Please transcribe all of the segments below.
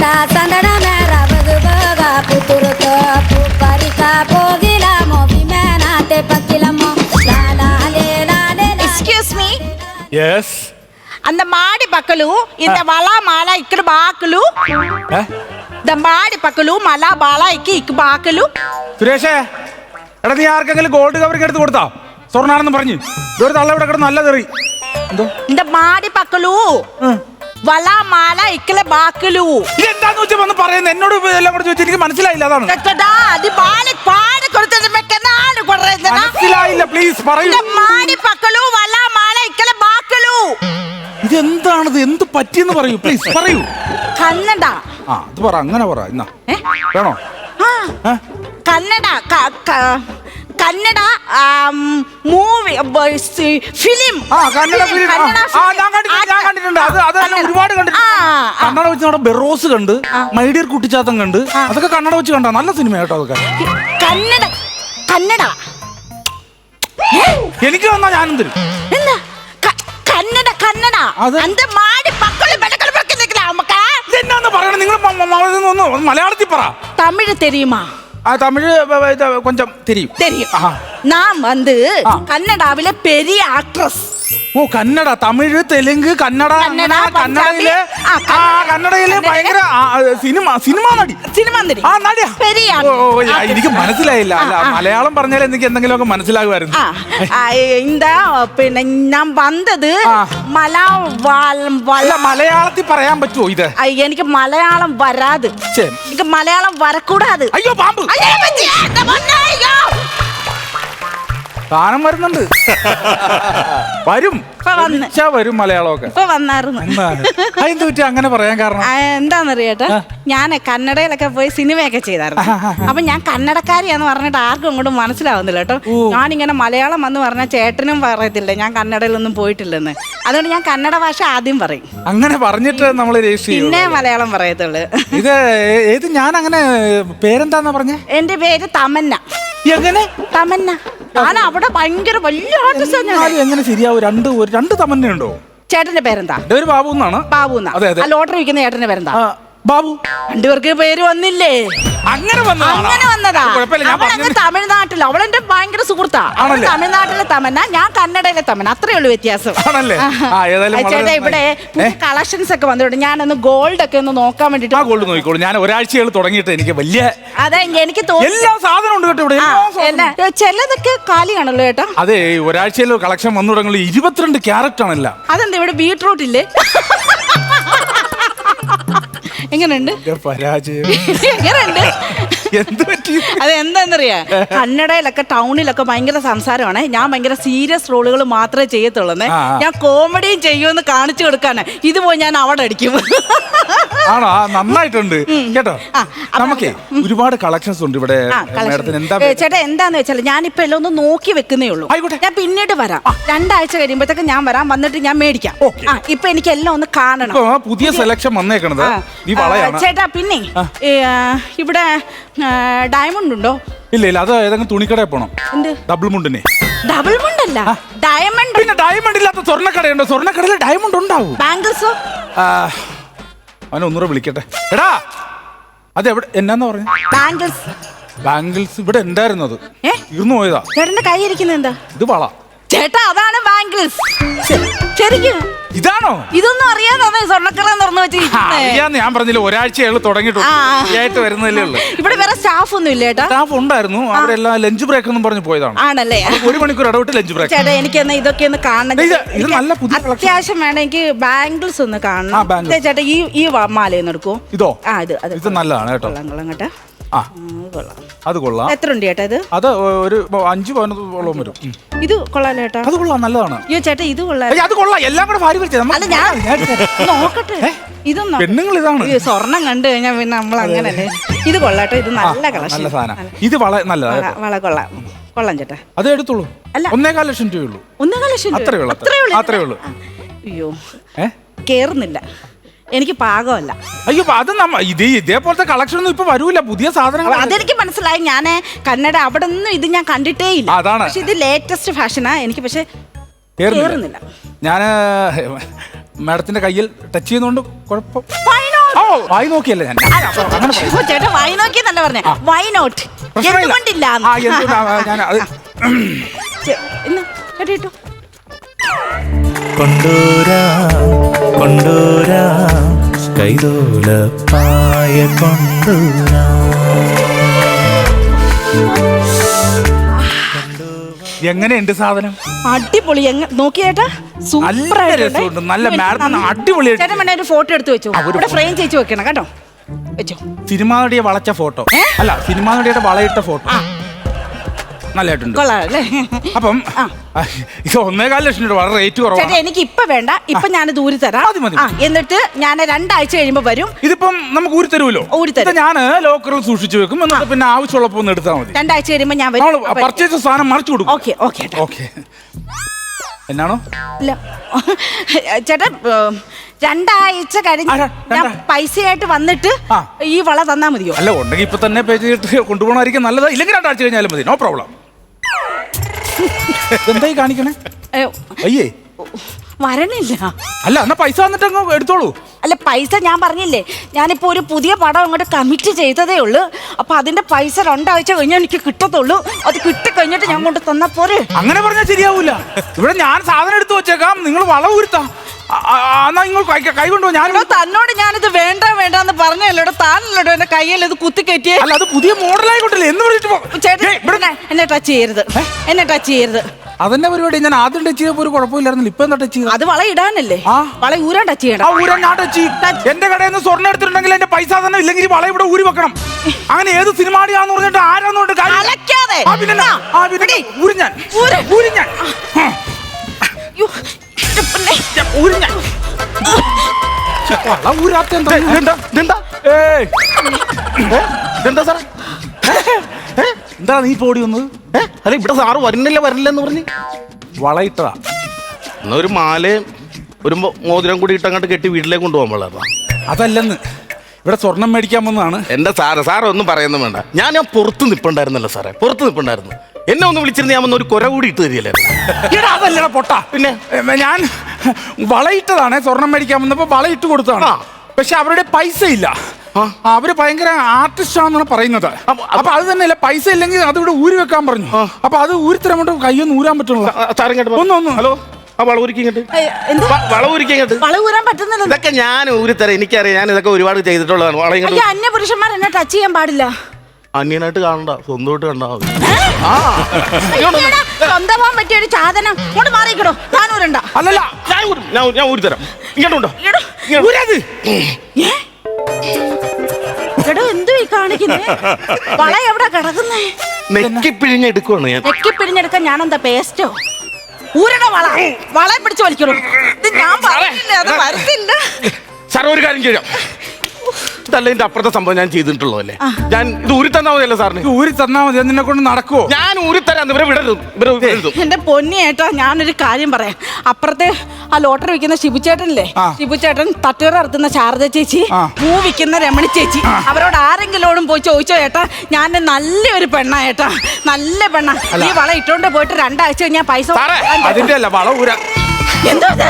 Ta sandana mera bagbaga puturu to apu parika pogila mo vimena te pakilamo la la le la le la Excuse me. Yes அந்த மாடி பக்கலு இந்த வலா மாலா இக்கட பாக்கலு இந்த மாடி பக்கலு மலா பாலா இக்கு இக்கு பாக்கலு സുരേഷേ എടാ നീ ആർക്കെങ്കിലും ഗോൾഡ് കവറിങ് എടുത്ത് കൊടുത്താ സ്വർണാണെന്ന് പറഞ്ഞ് ഇതൊരു തള്ള ഇവിടെ കിടന്ന് നല്ല തെറി എന്തോ இந்த மாடி பக்கலு വല ഇക്കലെ ബാക്കിലു. ഇതെന്താന്ന് വെച്ചാൽ വന്ന് പറയുന്നത് എന്നോട് എല്ലാം കൂടെ ചോദിച്ചു എനിക്ക് മനസ്സിലായില്ല അതാണ്. മനസ്സിലായില്ല പ്ലീസ് പറയൂ. വല മാല ഇക്കലെ ബാക്കിലു. ഇതെന്താണത്? എന്ത് പറ്റിയെന്ന് പറയൂ പ്ലീസ് പറയൂ. കന്നഡ ആ അത് പറ അങ്ങനെ പറ ഇന്നാ. വേണോ? Kannada Kannada movie film. ഒരുപാട് കണ്ടിട്ടുണ്ട്. വെച്ച് ബെറോസ് കണ്ട് മൈഡിയർ കുട്ടിച്ചാത്തം കണ്ട് അതൊക്കെ കന്നഡ വെച്ച് കണ്ട. നല്ല സിനിമ കേട്ടോ അതൊക്കെ. കന്നഡ കന്നഡ. എനിക്ക് വന്നാ ഞാനും തരും. എന്താ? കന്നഡ കന്നഡ. മാടി പക്കൾ നിങ്ങൾ മലയാളത്തിൽ പറ. തമിഴ് തെരിയുമാ தமிழ் கொஞ்சம் தெரியும். தெரியும். நான் வந்து கன்னடாவில பெரிய ஆக்ட்ரஸ் ഓ കന്നഡ തമിഴ് തെലുങ്ക് കന്നഡ കന്നഡ, അങ്ങനെ കന്നഡയില് പഞ്ചാബി, ആ, ആ കന്നഡയില് കന്നഡയില് ഭയങ്കര ആ, ആ, സിനിമ സിനിമ നടി സിനിമ നടി ആ നടിയാ പെരിയ ഓ, ഓ, ഓ, എനിക്ക് മനസ്സിലായില്ല അല്ല ആ, ആ. മലയാളം പറഞ്ഞാൽ എനിക്ക് എന്തെങ്കിലുമൊക്കെ മനസ്സിലാകുമായിരുന്നു ആ ആ, இந்த പിന്നെ ഞാൻ വന്നത് ആ. മലയാളം അല്ല മലയാളത്തിൽ പറയാൻ പറ്റുമോ ഇത് എനിക്ക് മലയാളം വരാത് ഛെ. എനിക്ക് മലയാളം വരക്കൂടാത് അയ്യോ പാമ്പ് അയ്യോ, പറ്റിയേ, എന്റെ പൊന്നേ, അയ്യോ. സാധനം വരുന്നുണ്ട്. വരും. ഇപ്പൊ വന്ന്. വിളിച്ചാ വരും മലയാളമൊക്കെ. ഇപ്പൊ വന്നായിരുന്നു. അതെന്ത് പറ്റി അങ്ങനെ പറയാൻ കാരണം? ആ, എന്താന്നറിയട്ടെ ഞാൻ കന്നഡയിലൊക്കെ പോയി സിനിമയൊക്കെ ചെയ്തായിരുന്നു. അപ്പൊ ഞാൻ കന്നഡക്കാരിയാന്ന് പറഞ്ഞിട്ട് ആർക്കും അങ്ങോട്ട് മനസ്സിലാവുന്നില്ല കേട്ടോ. ഞാനിങ്ങനെ മലയാളം വന്ന് പറഞ്ഞാൽ ചേട്ടനും പറയത്തില്ല ഞാൻ കന്നഡയിലൊന്നും പോയിട്ടില്ലെന്ന്. അതുകൊണ്ട് ഞാൻ കന്നഡ ഭാഷ ആദ്യം പറയും. അങ്ങനെ പറഞ്ഞിട്ട് നമ്മൾ രജിസ്റ്റർ ചെയ്യും പിന്നെ മലയാളം പറയത്തുള്ളു. ഇത് ഏ- ഏത് ഞാൻ അങ്ങനെ പേരെന്താന്നാ പറഞ്ഞേ? എന്റെ പേര് തമന്ന. എങ്ങനെ? തമന്ന. ഞാൻ അവിടെ ഭയങ്കര വലിയ ആർട്ടിസ്റ്റ് എന്നാലും എങ്ങനെ ശരിയാവും? രണ്ട് ഒരു രണ്ട് തമന്നയുണ്ടോ? ചേട്ടന്റെ പേരെന്താ? എന്റെ പേര് ബാബു എന്നാണ് ബാബു എന്നാ അതെ, അതെ. ആ ലോട്ടറി വിൽക്കുന്ന ചേട്ടന്റെ പേരെന്താ? ആ, ബാബു. രണ്ടുപേർക്ക് പേര് വന്നില്ലേ? അങ്ങനെ? അങ്ങനെ വന്നതാ. അവളങ്ങ് തമിഴ്നാട്ടിൽ അവളെന്റെ ഭയങ്കര സുഹൃത്താ. അവൾ? തമിഴ്നാട്ടിലെ തമന്ന ഞാൻ കന്നഡയിലെ തമന്ന അത്രേ ഉള്ളൂ വ്യത്യാസം. ചേട്ടാ ഇവിടെ കളക്ഷൻസ് ഒക്കെ വന്നിട്ടുണ്ട്. ഞാനൊന്ന് ഗോൾഡ് ഒക്കെ ഒന്ന് നോക്കാൻ വേണ്ടിട്ട് ഗോൾഡ് നോക്കിക്കോളൂ. ഞാൻ ഒരാഴ്ചകൾ തുടങ്ങിയിട്ട് എനിക്ക് വലിയ അതെ എനിക്ക് ഉണ്ട് കേട്ടോ ഇവിടെ. എല്ലാ- ചിലതൊക്കെ കാലിയാണല്ലോ ചേട്ടാ. അതെ ഒരാഴ്ചയിൽ കളക്ഷൻ വന്നു തുടങ്ങി ഇരുപത്തിരണ്ട് ക്യാരറ്റ് ആണല്ല. അതെന്താ ഇവിടെ ബീട്രൂട്ട് ഇല്ലേ? എങ്ങനെയുണ്ട്? പരാജയം. എങ്ങനെയുണ്ട്? എന്ത് പറ്റി? അത് എന്താണെന്നറിയാ കന്നഡയിലൊക്കെ ടൗണിലൊക്കെ ഭയങ്കര സംസാരമാണ്. ഞാൻ ഭയങ്കര സീരിയസ് റോളുകൾ മാത്രമേ ചെയ്യത്തുള്ളൂ. ഞാൻ കോമഡിയും ചെയ്യുമെന്ന് കാണിച്ചു കൊടുക്കാണ് ഇത് പോയി ഞാൻ അവിടെ അടിക്കും. ആണോ? നന്നായിട്ടുണ്ട്. കേട്ടോ? നമുക്ക് ഒരുപാട് കളക്ഷൻസ് ഉണ്ട് ഇവിടെ ചേട്ടാ എന്താന്ന് വെച്ചാൽ ഞാനിപ്പോ എല്ലാം ഒന്ന് നോക്കി വെക്കുന്നേ ഉള്ളൂ. ഞാൻ പിന്നീട് വരാം. രണ്ടാഴ്ച കഴിയുമ്പോഴത്തേക്ക് ഞാൻ വരാം. വന്നിട്ട് ഞാൻ മേടിക്കാം. ഇപ്പൊ എനിക്ക് എല്ലാം ഒന്ന് കാണണം. പുതിയ സെലക്ഷൻ വന്നേക്കണത്. ചേട്ടാ പിന്നെ ഇവിടെ ഡയമണ്ട് ഉണ്ടോ? ഇല്ല ഇല്ല അത് ഏതെങ്കിലും തുണിക്കടയിൽ പോണം. എന്ത്? ഡബിൾ മുണ്ടിനെ. ഡബിൾ മുണ്ടല്ല ഡയമണ്ട് പിന്നെ ഡയമണ്ട് ഇല്ലാത്ത സ്വർണക്കടയുണ്ടോ സ്വർണക്കടയിൽ ഡയമണ്ട് ഉണ്ടാവും. ബാംഗിൾസോ അവനെ ഒന്നുകൂടെ വിളിക്കട്ടെ. എടാ അത് എവിടെ എന്നാന്ന് പറഞ്ഞു? ബാംഗിൾസ് ബാംഗിൾസ് ഇവിടെ എന്തായിരുന്നു അത്? തീർന്നു പോയതാ. ചേട്ടന്റെ കൈ ഇരിക്കുന്നത് എന്താ? ഇത് വള. ചേട്ടാ അതാണ് ബാംഗിൾസ് ശരിക്കും. ഇതാണോ? ഇതൊന്നും അറിയാതെ സ്വർണക്കട അറിയാന്ന് ഞാൻ പറഞ്ഞില്ല ഒരാഴ്ചയാൾ തുടങ്ങിയിട്ടുണ്ട്. ആയിട്ട് വരുന്നതല്ലേ ഉള്ളൂ. ഇവിടെ വേറെ സ്റ്റാഫ് ഒന്നും ഇല്ല ചേട്ടാ സ്റ്റാഫ് ഉണ്ടായിരുന്നു. അവരെല്ലാം ലഞ്ച് ബ്രേക്ക് എന്നും പറഞ്ഞു പോയതാണ്. ആണല്ലേ? ഒരു മണിക്കൂർ ഇടവിട്ട് ലഞ്ച് ബ്രേക്ക് ചേട്ടാ എനിക്ക് എന്നാ ഇതൊക്കെ ഒന്ന് കാണണം. ഇത് നല്ല പുതിയ. അത്യാവശ്യം വേണം. എനിക്ക് ബാംഗിൾസ് ഒന്ന് കാണണം. ചേട്ടാ ഈ ഈ മാല ഒന്ന് എടുക്കൂ. ഇതോ? ആ ഇത് ഇത് നല്ലതാണ് കേട്ടോ. കൊള്ളാം കൊള്ളാം കേട്ടോ. അത് കൊള്ളാം. എത്ര ഉണ്ട് ചേട്ടാ ഇത്? അത് ഒരു അഞ്ച് പവനോളം വരും. ഇത് കൊള്ളാലോ ചേട്ടാ? അത് കൊള്ളാം നല്ലതാണ്. അയ്യോ ചേട്ടാ ഇത് കൊള്ളാം അത് കൊള്ളാം. എല്ലാം കൂടെ ഭാര്യ നോക്കട്ടെ. ഇതൊന്നും പെണ്ണുങ്ങൾ ഇതാണ് ഈ സ്വർണം കണ്ടു കഴിഞ്ഞാൽ പിന്നെ നമ്മൾ അങ്ങനല്ലേ? ഇത് കൊള്ളാട്ടോ ഇത് നല്ല കളക്ഷൻ. നല്ല സാധനം. ഇത് വളരെ നല്ലതാണ് വള കൊള്ളാം. കൊള്ളാം ചേട്ടാ. അത് എടുത്തോളൂ. അല്ല. ഒന്നേകാൽ ലക്ഷം രൂപയുള്ളൂ. ഒന്നും കളക്ഷൻ അത്രേ ഉള്ളൂ, അത്രേ. അത്രേ ഉള്ളൂ. അയ്യോ. ഏ? കേറുന്നില്ല. എനിക്ക് പാകമല്ല. അയ്യോ അത് നമ്മ ഇത് ഇതേപോലത്തെ കളക്ഷൻ ഒന്നും ഇപ്പൊ വരൂല. പുതിയ സാധനങ്ങൾ അതെനിക്ക് മനസ്സിലായി. ഞാൻ കന്നഡ അവിടെ ഒന്നും ഇത് ഞാൻ കണ്ടിട്ടേ ഇല്ല. അതാണ്. പക്ഷെ ഇത് ലേറ്റസ്റ്റ് ഫാഷനാ എനിക്ക് പക്ഷെ കേറുന്നില്ല. ഞാൻ മാഡത്തിന്റെ കയ്യിൽ ടച്ച് ചെയ്യുന്നോണ്ട് കുഴപ്പം. Why ഓ വായി നോക്കിയല്ലേ ഞാൻ? ഞാൻ അപ്പൊ അങ്ങനെ പറയും. ഓ, ചേട്ടാ വൈ നോക്കി എന്നല്ല പറഞ്ഞേ. വൈ നോട്ട് പ്രശ്നമില്ല. എന്തുകൊണ്ടില്ല? ആ എന്തുകൊണ്ടാ ഞാൻ അത് ചേട്ടാ ഇട്ടു. കൊണ്ടൂരാ കൊണ്ടൂരാ കൈതോലപ്പായ കൊണ്ടൂരാ. എങ്ങനെയുണ്ട് സാധനം? അടിപൊളി. എങ്ങ നോക്കിയേട്ടാ നല്ല രസമുണ്ട്. നല്ല മാഡത്തിന് അടിപൊളിയായിട്ട് ചേട്ടൻ വേണേ ഒരു ഫോട്ടോ എടുത്ത് വെച്ചു. ഇവിടെ ഫ്രെയിം ചെയ്ത് വെക്കണം കേട്ടോ. വെച്ചോ. സിനിമാ നടിയെ വളച്ച ഫോട്ടോ. അല്ല സിനിമാ നടിയുടെ വളയിട്ട ഫോട്ടോ. നല്ലതായിട്ടുണ്ട്. കൊള്ളാം അല്ലേ? അപ്പം ആ. ഇത് ഒന്നേകാൽ ലക്ഷം രൂപ വളരെ റേറ്റ് ചേട്ടാ എനിക്ക് ഇപ്പൊ വേണ്ട. ഇപ്പൊ ഞാൻ ഊരി തരാം. മതി, മതി. ആ എന്നിട്ട് ഞാൻ രണ്ടാഴ്ച കഴിയുമ്പോ വരും. ഇതിപ്പം നമുക്ക് ഊരി തരുമല്ലോ. ഊരി തരും. ഞാൻ ലോക്കറിൽ സൂക്ഷിച്ചു വെക്കും. എന്നിട്ട് പിന്നെ ആവശ്യമുള്ളപ്പോ ഒന്ന് എടുത്താൽ മതി. രണ്ടാഴ്ച കഴിയുമ്പോ ഞാൻ വരും. പർച്ചേസ് സാധനം മറിച്ചു കൊടുക്കും. Okay okay okay. എന്നാണോ? ഇല്ല. ചേട്ടാ രണ്ടാഴ്ച കഴിഞ്ഞ് ഞാൻ പൈസയായിട്ട് വന്നിട്ട്. ഈ വള തന്നാ മതിയോ? അല്ല ഉണ്ടെങ്കിൽ ഇപ്പൊ തന്നെ പേ ചെയ്തിട്ട് കൊണ്ടുപോകണമായിരിക്കും. നല്ലത്. ഇല്ലെങ്കിൽ രണ്ടാഴ്ച കഴിഞ്ഞാലും മതി. No problem. എന്തായി കാണിക്കണേ? അയ്യേ. വരണില്ല. അല്ല എന്നാ പൈസ വന്നിട്ട് അങ്ങ് എടുത്തോളൂ. അല്ല പൈസ ഞാൻ പറഞ്ഞില്ലേ? ഞാനിപ്പോൾ ഒരു പുതിയ പടം അങ്ങോട്ട് കമ്മിറ്റ് ചെയ്തതേ ഉള്ളൂ. അപ്പൊ അതിന്റെ പൈസ രണ്ടാഴ്ച കഴിഞ്ഞാൽ എനിക്ക് കിട്ടത്തുള്ളൂ. അത് കിട്ടിക്കഴിഞ്ഞിട്ട് ഞാൻ കൊണ്ട് തന്നാ പോരെ? അങ്ങനെ പറഞ്ഞാൽ ശരിയാവൂല. ഇവിടെ ഞാൻ സാധനം എടുത്തു വെച്ചേക്കാം. നിങ്ങൾ വളം ഊരുത്താ. ആ, ആ, എന്നാ നിങ്ങൾ കൈ കൈ ഞാൻ തന്നോട് ഞാനിത് വേണ്ട വേണ്ട എന്ന് പറഞ്ഞല്ലോ താനല്ലോ എന്റെ കയ്യിൽ ഇത് കുത്തി കയറ്റിയേ അല്ല അത് പുതിയ മോഡലായിക്കോട്ടില്ലേ എന്ന് പറഞ്ഞിട്ട് ചേട്ടൻ എന്നെ ടച്ച് ചെയ്യരുത്. എന്നെ ടച്ച് ചെയ്യരുത്. അതെന്നെ പരിപാടി. ഞാൻ ആദ്യം ടച്ച് ചെയ്തപ്പോ ഒരു കുഴപ്പമില്ലായിരുന്നു ഇപ്പൊ എന്താ ടച്ച് ചെയ്യുക? അത് വള ഇടാനല്ലേ? ആ. വള ഊരാൻ ടച്ച് ആ ചെയ്യണം ഊരാൻ ഞാൻ ടച്ച് ചെയ്യും. എന്റെ കടയിൽ നിന്ന് സ്വർണം എടുത്തിട്ടുണ്ടെങ്കിൽ എന്റെ പൈസ തന്നെ ഇല്ലെങ്കിൽ ഈ വള ഇവിടെ ഊരി വെക്കണം. അങ്ങനെ ഏത് സിനിമാടിയാന്ന് പറഞ്ഞിട്ട് ആരാന്ന് പറഞ്ഞിട്ട് കാര്യം അലക്കാതെ. ആ പിന്നെ എന്നാ? ആ പിന്നെ ഊരി ഞാൻ. ഊര്. ഊരി ഞാൻ. ആ, യ്യോ, എന്റെ പൊന്നേ. ഞാൻ ഊരി ഞാൻ. വള ഊരാത്ത എന്താ ഇതെന്താ ഇതെന്താ ഏയ്. ഏ? ഇതെന്താ സാറേ. എന്താ നീ പോടി വന്നത്? ഏ? അല്ല ഇവിടെ സാറ് വരുന്നില്ല വരില്ലെന്ന് പറഞ്ഞ്. വളയിട്ടതാ. എന്നാ ഒരു മാലയും ഒരു മോ- മോതിരം കൂടി ഇട്ട് അങ്ങോട്ട് കെട്ടി വീട്ടിലേക്ക് കൊണ്ടുപോകാൻ പാടില്ല അതല്ലെന്ന്. ഇവിടെ സ്വർണം മേടിക്കാൻ വന്നതാണ്. എന്റെ സാറ് സാറ് ഒന്നും പറയുന്നു വേണ്ട. ഞാൻ ഞാൻ പുറത്ത് നിപ്പുണ്ടായിരുന്നല്ലോ സാറേ പുറത്ത് നിപ്പുണ്ടായിരുന്നു. എന്നെ ഒന്ന് വിളിച്ചിരുന്ന ഞാൻ വന്ന് ഒരു കുര കൂടി ഇട്ട് തരില്ലായിരുന്നു എടാ അതല്ലടാ പൊട്ട. പിന്നെ? ഞാൻ വളയിട്ടതാണ് സ്വർണം മേടിക്കാൻ വന്നപ്പോ വളയിട്ട് കൊടുത്തതാണ്. ആ. പക്ഷെ അവരുടെ പൈസ ഇല്ല. അവർ ഭയങ്കര ആർട്ടിസ്റ്റ് ആണെന്നാണ് പറയുന്നത്. അപ്പൊ- അത് തന്നെയല്ല പൈസ ഇല്ലെങ്കിൽ അത് ഇവിടെ ഊരി വെക്കാൻ പറഞ്ഞു. അപ്പൊ അത് ഊരിത്തരം കൊണ്ട് കയ്യൊന്നും ഊരാൻ പറ്റുള്ളൂ. ഒന്ന്, ഒന്ന്. ഹലോ. ആ വള ഊരിക്ക് ഇങ്ങോട്ട്. ഏ, എന്ത്? വ- വള ഊരിക്ക് വള ഊരാൻ പറ്റുന്നില്ല. ഇതൊക്കെ ഞാൻ ഊരിത്തരാം. എനിക്കറിയാം. ഞാൻ ഇതൊക്കെ ഒരുപാട് ചെയ്തിട്ടുള്ളതാണ്. വള അയ്യോ ഇങ്ങോട്ട് അന്യ പുരുഷന്മാർ എന്നെ ടച്ച് ചെയ്യാൻ പാടില്ല. അന്യനായിട്ട് കാണണ്ട. സ്വന്തമായിട്ട് കണ്ടാ മതി. ആ. സ്വന്തമാൻ പറ്റിയ ഒരു സാധനം ഇങ്ങോട്ട് മാറിക്കടോ. ഊരണ്ട. അല്ലല്ല ഞാൻ ഊരും. ഞാൻ ഞാൻ ഊരിത്തരാം. ഇങ്ങോട്ടുണ്ടോ ഊരാത്. ഏ? കാണിക്കുന്നേ? വള എവിടെ കിടക്കുന്നേ? നെക്കി പിഴിഞ്ഞെടുക്കുവാണ് ഞാൻ. നെക്കി പിടിഞ്ഞെടുക്കാൻ ഞാനെന്താ പേസ്റ്റോ ഊരണ വള. വള പിടിച്ച് വലിക്കണോ? ഇത് ഞാൻ പറഞ്ഞില്ല അത് വരത്തില്ല. സാർ ഒരു കാര്യം ചെയ്യാം. ഇതല്ല ഇതിന്റെ അപ്പുറത്തെ സംഭവം ഞാൻ ചെയ്തിട്ടുള്ളതല്ലേ ഞാൻ ഇത് ഊരി തന്നാ മതിയല്ലോ സാറിന്. ഇത് ഊരി തന്നാ മതി നിന്നെ കൊണ്ട് നടക്കുവോ? ഞാൻ ഊരി തരാം ഇവരെ വിടരുത് ഇവരെ വിടരുത്. എന്റെ പൊന്നിയേട്ടാ ഞാനൊരു കാര്യം പറയാം. അപ്പുറത്തെ ആ ലോട്ടറി വിൽക്കുന്ന ശിബുചേട്ടനില്ലേ. ശിബുചേട്ടൻ തട്ടുകട നടത്തുന്ന ശാരദ ചേച്ചി. പൂ വിൽക്കുന്ന രമണി ചേച്ചി. അവരോട് ആരെങ്കിലോടും പോയി ചോദിച്ചോ ഏട്ടാ ഞാൻ നല്ലൊരു പെണ്ണാ ഏട്ടാ നല്ല പെണ്ണാ. ഈ വള ഇട്ടോണ്ട് പോയിട്ട് രണ്ടാഴ്ച കഴിഞ്ഞാൽ പൈസ അതിന്റെ അല്ല വള ഊരാ. എന്തോ ഇത്?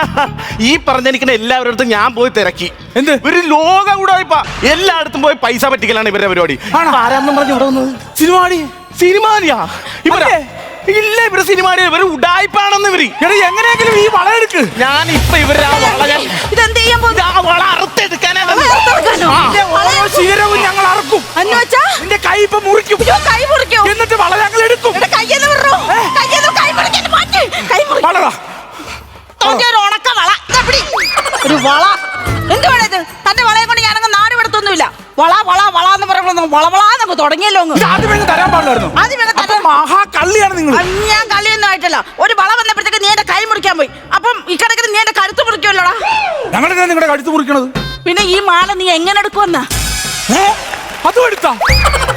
ഈ പറഞ്ഞിരിക്കുന്ന എല്ലാവരുടെ അടുത്തും ഞാൻ പോയി തിരക്കി. എന്ത്? ഒരു ലോക കൂടായ്പ എല്ലായിടത്തും പോയി പൈസ പറ്റിക്കലാണ് ഇവരുടെ പരിപാടി. ആണോ? ഇപ്പൊ ആരാന്നും പറഞ്ഞു ഇവിടെ വന്നത്? സിനിമാടി? സിനിമാനിയാ ഇവരാ? ഇല്ല ഇവർ സിനിമാടി. ഇവർ ഉടായ്പാണെന്ന് ഇവർ. എടാ എങ്ങനെയെങ്കിലും ഈ വള എടുക്ക്. ഞാൻ ഇപ്പൊ ഇവരെ ആ വള ഞാൻ ഇതെന്ത് ചെയ്യാൻ പോകുന്നു? ആ വള അറുത്തെടുക്കാനാണ് വള അറുത്തെടുക്കാനോ? ആ. നിന്റെ ഓരോ ശീലവും ഞങ്ങൾ അറക്കും. വെച്ചാ നിന്റെ കൈ ഇപ്പൊ മുറിക്കും. അയ്യോ, കൈ മുറിക്കോ. എന്നിട്ട് വള ഞങ്ങൾ എടുക്കും. എന്റെ കയ്യെന്ന് വിടറോ കയ്യെന്ന് കൈ മുറിക്കാൻ മാറ്റി. കൈ മുറിക്കും. വളതാ ഒരു വള. എന്തുവാണ് ഇത്? തന്റെ വളയെ കൊണ്ട് ഞാനങ്ങ് നാട് വിടത്തൊന്നുമില്ല. വള വള വള എന്ന് പറയുമ്പോൾ വളവളാന്നങ്ങ് തുടങ്ങിയല്ലോ അങ്ങ്. ഇത് തരാൻ പാടില്ലായിരുന്നു. ആദ്യം വേണം തരാൻ. മഹാ കള്ളിയാണ് നിങ്ങൾ. ഞാൻ കള്ളിയൊന്നും ആയിട്ടല്ല. ഒരു വള വന്നപ്പോഴത്തേക്ക് നീ എന്റെ കൈ മുറിക്കാൻ പോയി. അപ്പം ഈ നീ എന്റെ കഴുത്ത് മുറിക്കുമല്ലോടാ ഞങ്ങളുടെ നിങ്ങളുടെ കഴുത്ത് മുറിക്കണത്. പിന്നെ ഈ മാല നീ എങ്ങനെ എടുക്കുമെന്നാ? അതും എടുത്താ?